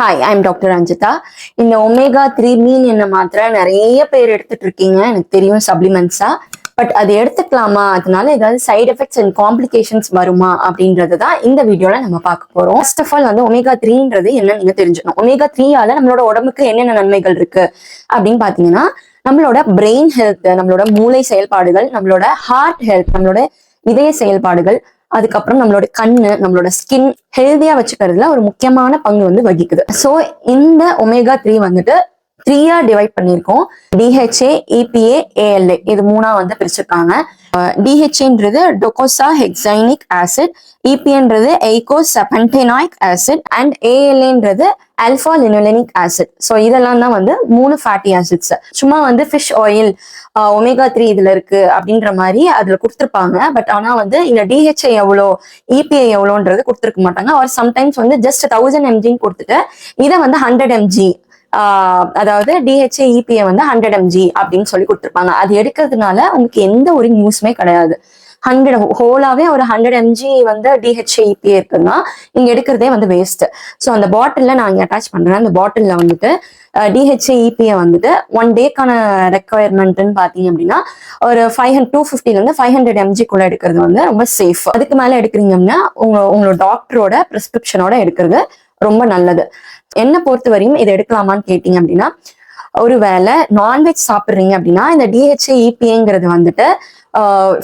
Hi I'm doctor Anjitha இந்த omega three மீன் என்ன மாத்திரை? நிறைய பேர் எடுத்துட்டு இருக்கீங்க. எனக்கு தெரியும் சப்ளிமெண்ட்ஸா பட் அது எடுத்துக்கலாமா? அதனால ஏதாவது சைடு எஃபெக்ட்ஸ் அண்ட் காம்ப்ளிகேஷன்ஸ் வருமா? அப்படின்றது தான் இந்த வீடியோல நம்ம பார்க்க போறோம். ஃபர்ஸ்ட் ஆஃப் ஆல் வந்து ஒமேகா த்ரீன்றது என்ன நீங்க தெரிஞ்சுக்கணும். ஒமேகா த்ரீயால நம்மளோட உடம்புக்கு என்னென்ன நன்மைகள் இருக்கு? அப்படின்னு பாத்தீங்கன்னா நம்மளோட பிரெயின் ஹெல்த் நம்மளோட மூளை செயல்பாடுகள் நம்மளோட ஹார்ட் ஹெல்த் நம்மளோட இதய செயல்பாடுகள் அதுக்கப்புறம் நம்மளோட கண்ணு நம்மளோட ஸ்கின் ஹெல்தியா வச்சுக்கிறதுல ஒரு முக்கியமான பங்கு வந்து வகிக்குது. ஸோ இந்த ஒமேகா த்ரீ வந்துட்டு த்ரீயா டிவைட் பண்ணியிருக்கோம். டிஹெச்ஏ இபிஏ ஏஎல்ஏ இது மூணா வந்து பிரிச்சிருக்காங்க. டிஹெச்ஏன்றது டொகோசா ஹெக்ஸைனிக் ஆசிட் இபிஏன்றது எய்கோஸ் செபன்டெனாய்க் ஆசிட் அண்ட் ஏஎல்ஏன்றது ஆல்ஃபா லினோலெனிக் ஆசிட் ஸோ இதெல்லாம் தான் வந்து மூணு ஃபேட்டி ஆசிட்ஸ் சும்மா வந்து ஃபிஷ் ஆயில் ஒமேகா த்ரீ இதுல இருக்கு அப்படின்ற மாதிரி அதுல கொடுத்துருப்பாங்க. பட் ஆனா வந்து இந்த டிஹெச்ஏ எவ்வளோ இபிஐ எவ்வளோன்றது கொடுத்துருக்க மாட்டாங்க. ஒரு சம்டைம்ஸ் வந்து ஜஸ்ட் தௌசண்ட் எம்ஜின்னு கொடுத்துட்டு இதை வந்து ஹண்ட்ரட் எம்ஜி அதாவது டிஹெச்ஏ இபிஏ வந்து ஹண்ட்ரட் எம்ஜி அப்படின்னு சொல்லி கொடுத்துருப்பாங்க. அது எடுக்கிறதுனால உங்களுக்கு எந்த ஒரு நியூஸுமே கிடையாது. ஹண்ட்ரட் ஹோலாவே ஒரு ஹண்ட்ரட் எம்ஜி வந்து டிஹெச்ஏ இபிஏ இருக்குன்னா இங்க எடுக்கிறதே வந்து வேஸ்ட் ஸோ அந்த பாட்டில்ல நான் இங்க அட்டாச் பண்றேன். அந்த பாட்டில்ல வந்துட்டு டிஹெச்ஏ இபிஏ வந்துட்டு ஒன் டேக்கான ரெக்குவயர்மெண்ட்னு பாத்தீங்க அப்படின்னா ஒரு ஃபைவ் ஹண்ட் டூ ஃபிஃப்டிலேருந்து ஃபைவ் ஹண்ட்ரட் எம்ஜிக்குள்ள எடுக்கிறது வந்து ரொம்ப சேஃப் அதுக்கு மேல எடுக்கிறீங்க அப்படின்னா உங்க உங்களோட டாக்டரோட ப்ரிஸ்கிரிப்ஷனோட எடுக்கிறது ரொம்ப நல்லது. என்ன பொறுத்த வரையும் இதை எடுக்கலாமான்னு கேட்டீங்க அப்படின்னா ஒருவேளை நான்வெஜ் சாப்பிட்றீங்க அப்படின்னா இந்த டிஹெச்ஏ இபிஏங்கிறது வந்துட்டு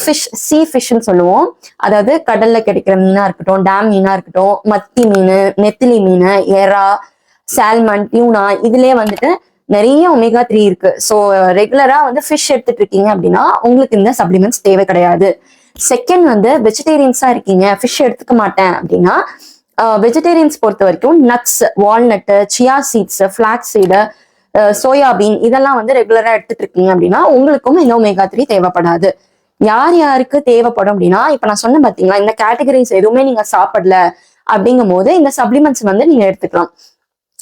ஃபிஷ் சீ ஃபிஷ்னு சொல்லுவோம். அதாவது கடல்ல கிடைக்கிற மீனா இருக்கட்டும் டேம் மீனா இருக்கட்டும் மத்தி மீன் நெத்திலி மீன் எறா சால்மன் டியூனா இதுலயே வந்துட்டு நிறைய ஒமேகா த்ரீ இருக்கு. ஸோ ரெகுலரா வந்து ஃபிஷ் எடுத்துட்டு இருக்கீங்க அப்படின்னா உங்களுக்கு இந்த சப்ளிமெண்ட்ஸ் தேவை கிடையாது. செகண்ட் வந்து வெஜிடேரியன்ஸா இருக்கீங்க ஃபிஷ் எடுத்துக்க மாட்டேன் அப்படின்னா வெஜிடேரியன்ஸ் பொறுத்த வரைக்கும் nuts walnut chia seeds flax seed soybean இதெல்லாம் வந்து ரெகுலரா எடுத்துட்டு இருக்கீங்க அப்படின்னா உங்களுக்கும் இந்த ஒமேகா த்ரீ தேவைப்படாது. யார் யாருக்கு தேவைப்படும் அப்படின்னா இப்ப நான் சொன்னேன் பாத்தீங்களா இந்த கேட்டகரிஸ் எதுவுமே நீங்க சாப்பிடல அப்படிங்கும் போது இந்த சப்ளிமெண்ட்ஸ் வந்து நீங்க எடுத்துக்கலாம்.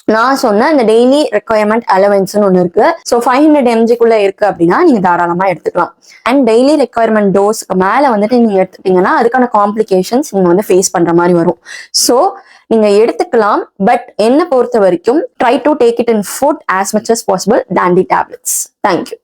நான் சொன்ன இந்த டெய்லி ரெக்குயர்மெண்ட் அலவன்ஸ்னு ஒன்று இருக்கு. ஸோ ஃபைவ் ஹண்ட்ரட் எம்ஜிக்குள்ள இருக்கு அப்படின்னா நீங்க தாராளமா எடுத்துக்கலாம். அண்ட் டெய்லி ரெக்குயர்மெண்ட் டோஸ்க்கு மேல வந்துட்டு நீங்க எடுத்துட்டீங்கன்னா அதுக்கான காம்ப்ளிகேஷன்ஸ் நீங்க வந்து ஃபேஸ் பண்ற மாதிரி வரும். ஸோ நீங்க எடுத்துக்கலாம். பட் என்ன பொறுத்த வரைக்கும் try to take it in food as much as possible Tandi tablets thank you